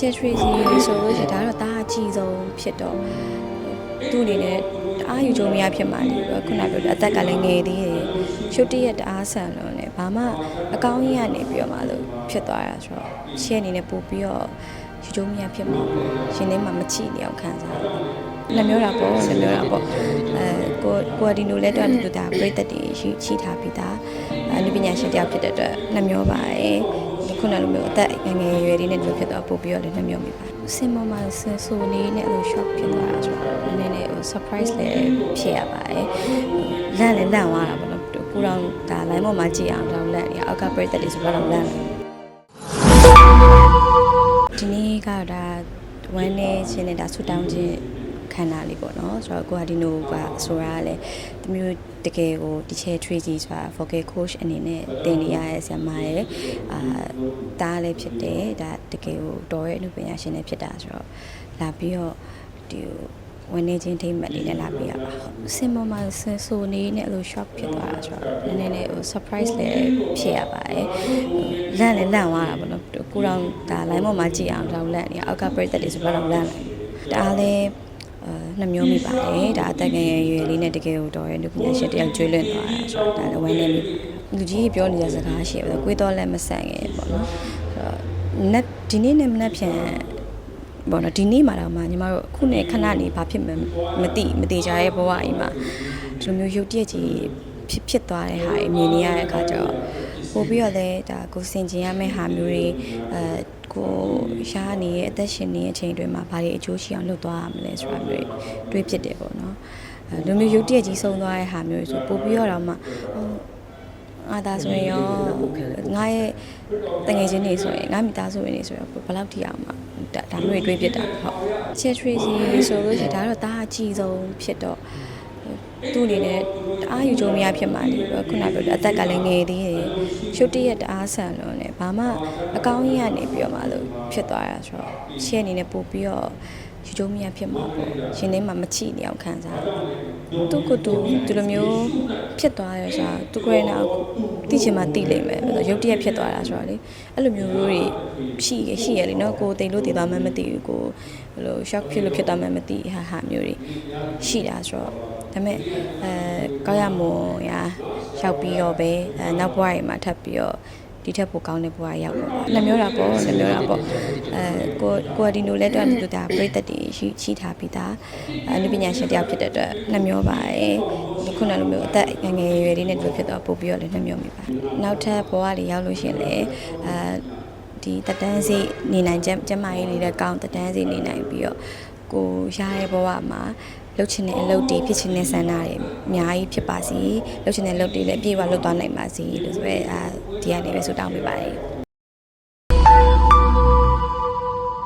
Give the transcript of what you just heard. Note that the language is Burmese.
ချယ်ထရီစီဆိုလို့ရှိရင်ဒါတော့ဒါအကြီးဆုံးဖြစ်တော့သူ့အနေနဲ့တအားယူကြုံမရဖြစ်မှလေခုနပြောတဲ့အသက်ကလည်းငယ်သေးတယ်ရှုပ်တရက်တအားဆန်လို့ねဘာမှအကောင်းကြီးကနေပြီးတော့မှလို့ဖြစ်သွားတာဆိုတော့ရှယ်အနေနဲ့ပို့ပြီးတော့ယူကြုံမရဖြစ်မှာပေါ့ရှင်ထဲမှာမချိနေအောင်ခံစားရတယ်နှမျောတာပေါ့နှမျောတာပေါ့အဲကိုကိုအဒီနိုလက်တော့တူတာပြိသက်တည်ရှိရှိထားပြီးသားအနုပညာရှင်တယောက်ဖြစ်တဲ့အတွက်နှမျောပါတယ် ခုနလိုမျိုးအသက်ငယ်ငယ်ရွယ်လေးနဲ့ဒီလိုဖြစ်တော့ပို့ပြီးတော့လည်းနှမျောမိပါတယ်စင်မမဆင်ဆိုနေနဲ့အဲ့လို shock ဖြစ်သွားတာဆိုတော့နည်းနည်းဟို surprise လည်းဖြစ်ရပါတယ်လန့်လည်းလန့်သွားတာပေါ့နော်ကိုတော့ဒါ line ပေါ်မှာကြည့်အောင်တော့လန့်နေအောက်ကပြိသက်တည်ဆိုတော့လန့်တယ်ဒီနေ့ကတော့ဒါဝမ်းနေချင်းနဲ့ဒါဆူတောင်းခြင်းခ န္ဓာလေးပေါ့နော်ဆိုတော့ကိုကဒီနိုကဆိုတာကလည်းတမျိုးတကယ်ကိုဒီချဲ tree ဆိုတာ vocal coach အနေနဲ့သင်နေရတဲ့ဆရာမရဲ့အာတားလည်းဖြစ်တယ်ဒါတကယ်ကိုတော်ရဲ့အမှုပညာရှင်လည်းဖြစ်တာဆိုတော့လာပြီးတော့ဒီဝင်နေချင်းထိမ့်မှတ်လေးနဲ့လာပြီးရပါဟုတ်စင်မမဆင်ဆိုနေနဲ့အဲ့လို shock ဖြစ်သွားတာဆိုတော့နည်းနည်းလေးဟို surprise လည်းဖြစ်ရပါတယ်လန့်လည်းလန့်သွားတာပေါ့နော်ကိုတော့ဒါ line ပေါ်မှာကြည့်အောင်တော့လန့်နေအောက်ကပြိသက်တွေဆိုတော့လန့်လိုက်ဒါလည်း အဲနှမျိုးမိပါတယ်ဒါအသက်ငယ်ရွယ်လေးနဲ့တကယ်ကိုတော်ရဲ့လူပညာရှင်တယောက်ကျွေးလွင့်သွားတာဆိုတော့ဒါလည်းဝမ်းနေမိလူကြီးပြောနေတဲ့စကားရှိတယ်ကိုယ်တော်လည်းမဆန်ခဲ့ပေါ့နော်ဆိုတော့နက်ဒီနေ့နဲ့မနက်ဖြန်ပေါ့နော်ဒီနေ့မှာတော့မှညီမတို့ခုနဲ့ခဏနေဘာဖြစ်မှမသိမသိကြရဲ့ဘဝအိမ်မှာဒီလိုမျိုးရုပ်တရက်ကြီးဖြစ်ဖြစ်သွားတဲ့ဟာအမြင်နေရတဲ့အခါကျတော့ပို့ပြီးတော့လည်းဒါကိုစင်ကျင်ရမယ့်ဟာမျိုးတွေအဲကို ရှားနေရဲ့အသက်ရှင်နေတဲ့အချိန်တွေမှာဘာတွေအကျိုးရှိအောင်လုပ်သွားရမလဲဆိုတာမျိုးတွေတွေးဖြစ်တယ်ပေါ့နော်အဲလိုမျိုးရုပ်တရက်ကြီးဆုံးသွားတဲ့ဟာမျိုးတွေဆိုပို့ပြီးတော့တော့မှဟိုငါသားဆိုရင်ရောငါရဲ့တငယ်ချင်းတွေဆိုရင်ငါမိသားစုဝင်တွေဆိုရင်ဘယ်လောက်ထိအောင်မှဒါဒါမျိုးတွေတွေးဖြစ်တာဟုတ်ချယ်ထရီစီဆိုလို့ရှိရင်ဒါတော့ဒါအကြီးဆုံးဖြစ်တော့ သူ့အနေနဲ့တအားယူကြုံမရဖြစ်မှလေခုနပြောတဲ့အသက်ကလည်းငယ်သေးတယ်ရှုပ်တရက်တအားဆန်လို့ねဘာမှအကောင်းကြီးကနေပြီးတော့မှလို့ဖြစ်သွားတာဆိုတော့ရှယ်အနေနဲ့ပို့ပြီးတော့ယူကြုံမရဖြစ်မှာပေါ့ရှင်ထဲမှာမချိနေအောင်ခံစားရတယ်သူကတူဒီလိုမျိုးဖြစ်သွားရဆိုတော့သူကိုယ်နဲ့သိချင်မှသိလိမ့်မယ်ရုပ်တရက်ဖြစ်သွားတာဆိုတော့လေအဲ့လိုမျိုးတွေရှိရရှိရလေနော်ကိုတိတ်လို့တည်သွားမှမသိဘူးကိုဘယ်လို shock ဖြစ်လို့ဖြစ်သွားမှမသိဟာဟာမျိုးတွေရှိတာဆိုတော့ ဒါပေမဲ့အဲကောက်ရမွန်ရာရောက်ပြီးတော့ပဲအဲနောက်ဘဝတွေမှာထပ်ပြီးတော့ဒီထက်ပိုကောင်းတဲ့ဘဝရောက်ပါပါနှမျောတာပေါ့နှမျောတာပေါ့အဲကိုကိုဒီနိုလက်တော့တူတာပြိသက်တည်ရှိရှိထားပြီးသားအနုပညာရှင်တယောက်ဖြစ်တဲ့အတွက်နှမျောပါတယ်ခုနလိုမျိုးအသက်ငယ်ငယ်ရွယ်လေးနဲ့ဒီလိုဖြစ်တော့ပို့ပြီးတော့လည်းနှမျောမိပါနောက်ထပ်ဘဝတွေရောက်လို့ရှိရင်လည်းအဲဒီတက်တန်းစီနေနိုင်ကျကျမကြီးလေးတဲ့ကောင်းတက်တန်းစီနေနိုင်ပြီးတော့ ကိုရတဲ့ဘဝမှာလှုပ်ချင်တဲ့အလုပ်တွေဖြစ်ချင်တဲ့ဆန္ဒတွေအများကြီးဖြစ်ပါစေလှုပ်ချင်တဲ့အလုပ်တွေလည်းအပြည့်အဝလုပ်သွားနိုင်ပါစေလို့ဆိုရဲအာဒီကနေပဲဆုတောင်းပေးပါတယ်